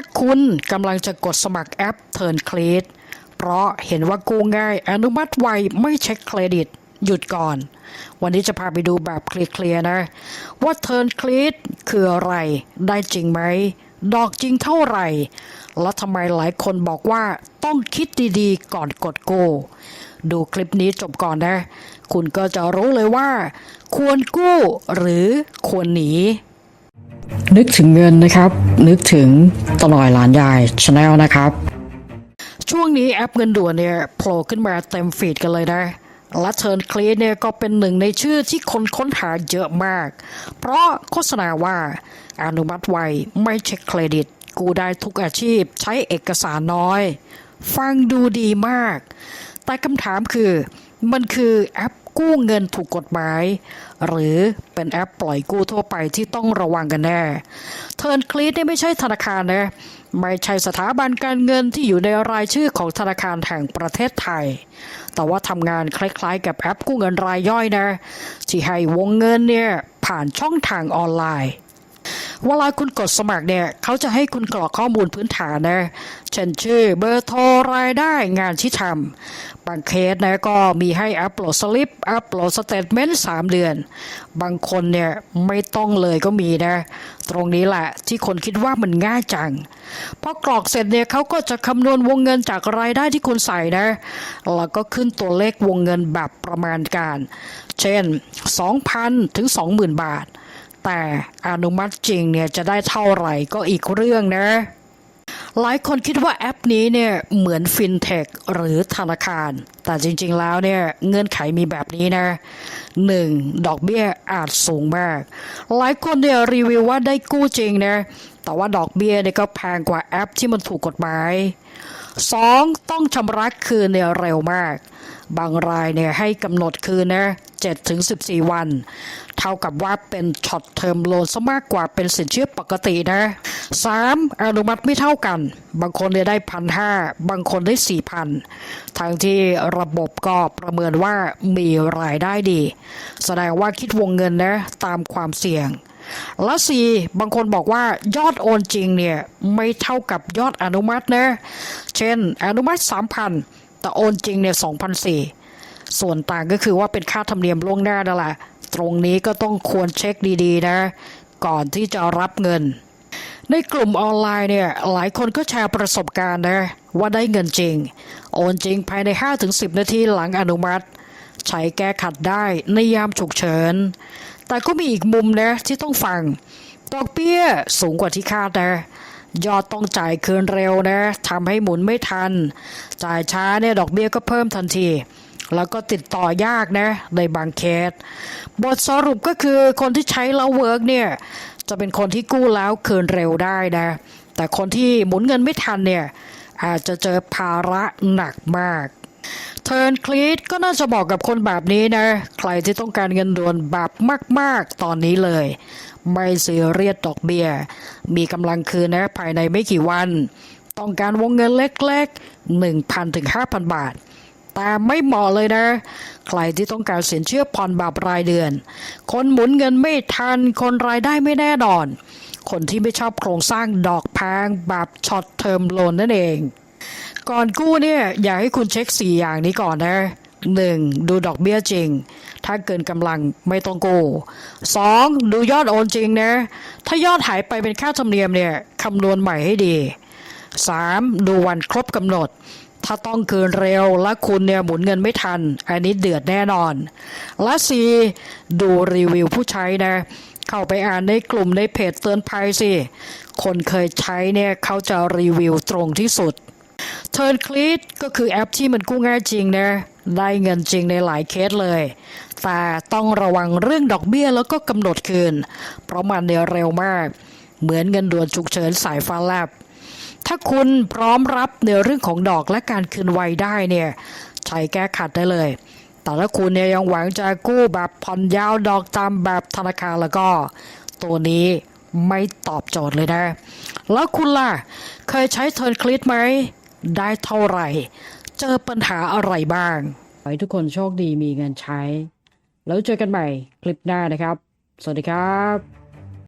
ถ้าคุณกำลังจะกดสมัครแอป Turn c r e d เพราะเห็นว่ากู้ง่ายอนุมัติไวไม่เช็คเครดิต หยุดก่อน วันนี้จะพาไปดูแบบเคลียร์ๆนะ ว่า Turn c r e d คืออะไร ได้จริงไหม ดอกจริงเท่าไหร่ แล้วทำไมหลายคนบอกว่าต้องคิดดีๆ ก่อนกดกู้ดูคลิปนี้จบก่อนนะ คุณก็จะรู้เลยว่า ควรกู้หรือควรหนี นึกถึงเงินนะครับ นึกถึงตลอยหลานยายชาแนลนะครับ ช่วงนี้แอปเงินด่วนเนี่ยโผล่ขึ้นมาเต็มฟีดกันเลยนะและเทิร์นคลีเนี่ยก็เป็นหนึ่งในชื่อที่คนค้นหาเยอะมาก เพราะโฆษณาว่าอนุมัติไวไม่เช็คเครดิต กูได้ทุกอาชีพใช้เอกสารน้อย ฟังดูดีมาก แต่คำถามคือมันคือแอป กู้เงินถูกกฎหมาย หรือเป็นแอปปล่อยกู้ทั่วไปที่ต้องระวังกันแน่เทิร์นคลีเนี่ยไม่ใช่ธนาคารนะไม่ใช่สถาบันการเงินที่อยู่ในรายชื่อของธนาคารแห่งประเทศไทย แต่ว่าทำงานคล้ายๆ กับแอปกู้เงินรายย่อยนะ ที่ให้วงเงินเนี่ยผ่านช่องทางออนไลน์ เวลาคุณกดสมัครเนี่ยเขาจะให้คุณกรอกข้อมูลพื้นฐานนะเช่นชื่อเบอร์โทรรายได้งานที่ทำบางเคสนะก็มีให้อัปโหลดสลิปอัปโหลดสเตทเมนต์3เดือน บางคนเนี่ยไม่ต้องเลยก็มีนะ ตรงนี้แหละที่คนคิดว่ามันง่ายจังพอกรอกเสร็จเนี่ยเขาก็จะคำนวณวงเงินจากรายได้ที่คุณใส่นะแล้วก็ขึ้นตัวเลขวงเงินแบบประมาณการ เช่น 2,000 ถึง 20,000 บาท แต่อนุมัติจริงเนี่ยจะได้เท่าไหร่ก็อีกเรื่องนะ หลายคนคิดว่าแอปนี้เนี่ยเหมือนฟินเทคหรือธนาคาร แต่จริงๆแล้วเนี่ยเงื่อนไขมีแบบนี้นะ 1. ดอกเบี้ยอาจสูงมาก หลายคนเนี่ยรีวิวว่าได้กู้จริงนะ แต่ว่าดอกเบี้ยเนี่ยก็แพงกว่าแอปที่มันถูกกฎหมาย 2. ต้องชำระคืนเนี่ยเร็วมาก บางรายเนี่ยให้กำหนดคืนนะ7ถึง14 วัน เท่ากับว่าเป็นช็อตเทอมโลนซะมากกว่าเป็นสินเชื่อปกตินะ 3. อนุมัติไม่เท่ากัน บางคนได้พันห้าบางคนได้สี่พันทั้งที่ระบบก็ประเมินว่ามีรายได้ดี แสดงว่าคิดวงเงินนะตามความเสี่ยงและสี่บางคนบอกว่ายอดโอนจริงเนี่ยไม่เท่ากับยอดอนุมัตินะ เช่น อนุมัติ 3,000 แต่โอนจริงเนี่ย2,004ส่วนต่างก็คือว่าเป็นค่าธรรมเนียมล่วงหน้านั่นแหละ ตรงนี้ก็ต้องควรเช็คดีๆนะ ก่อนที่จะรับเงิน ในกลุ่มออนไลน์เนี่ยหลายคนก็แชร์ประสบการณ์นะว่าได้เงินจริง โอนจริงภายใน 5-10 นาทีหลังอนุมัติ ใช้แก้ขัดได้ในยามฉุกเฉิน แต่ก็มีอีกมุมนะที่ต้องฟังดอกเบี้ยสูงกว่าที่คาดนะยอดต้องจ่ายคืนเร็วนะทำให้หมุนไม่ทัน จ่ายช้าเนี่ยดอกเบี้ยก็เพิ่มทันที แล้วก็ติดต่อยากนะในบางเคส บทสรุปก็คือคนที่ใช้แล้วเวิร์กเนี่ย จะเป็นคนที่กู้แล้วคืนเร็วได้นะ แต่คนที่หมุนเงินไม่ทันเนี่ย อาจจะเจอภาระหนักมากเทิร์นคลีดก็น่าจะบอกกับคนแบบนี้นะ ใครที่ต้องการเงินด่วนแบบมาก ๆ ตอนนี้เลย ไม่เสียเรียดดอกเบี้ย มีกำลังคืนนะ ภายในไม่กี่วัน ต้องการวงเงินเล็ก ๆ 1,000ถึง5,000 บาท แต่ไม่เหมาะเลยนะ ใครที่ต้องการสินเชื่อผ่อนแบบรายเดือน คนหมุนเงินไม่ทัน คนรายได้ไม่แน่นอน คนที่ไม่ชอบโครงสร้างดอกแพงแบบช็อตเทอมโลนนั่นเอง ก่อนกู้เนี่ยอยากให้คุณเช็ค 4 อย่างนี้ก่อนนะ 1. ดูดอกเบี้ยจริง ถ้าเกินกำลังไม่ต้องกู้ 2. ดูยอดโอนจริงนะ ถ้ายอดหายไปเป็นค่าธรรมเนียมเนี่ยคำนวณใหม่ให้ดี 3. ดูวันครบกำหนด ถ้าต้องคืนเร็วและคุณเนี่ยหมุนเงินไม่ทัน อันนี้เดือดแน่นอน และ 4. ดูรีวิวผู้ใช้นะเข้าไปอ่านในกลุ่มในเพจเตือนภัยสิ คนเคยใช้เนี่ยเขาจะรีวิวตรงที่สุดเทิร์นคลีก็คือแอปที่มันกู้ง่ายจริงนะได้เงินจริงในหลายเคสเลย แต่ต้องระวังเรื่องดอกเบี้ยแล้วก็กำหนดคืน เพราะมันเนี่ยเร็วมาก เหมือนเงินด่วนฉุกเฉินสายฟ้าแลบ ถ้าคุณพร้อมรับในเรื่องของดอกและการคืนไวได้เนี่ยใช้แก้ขัดได้เลย แต่ถ้าคุณเนี่ยยังหวังจะกู้แบบผ่อนยาวดอกตามแบบธนาคารแล้วก็ ตัวนี้ไม่ตอบโจทย์เลยนะ แล้วคุณล่ะ เคยใช้เทิร์นคลิดไหม ได้เท่าไหร่ เจอปัญหาอะไรบ้าง ขอให้ทุกคนโชคดีมีเงินใช้ แล้วเจอกันใหม่คลิปหน้านะครับ สวัสดีครับ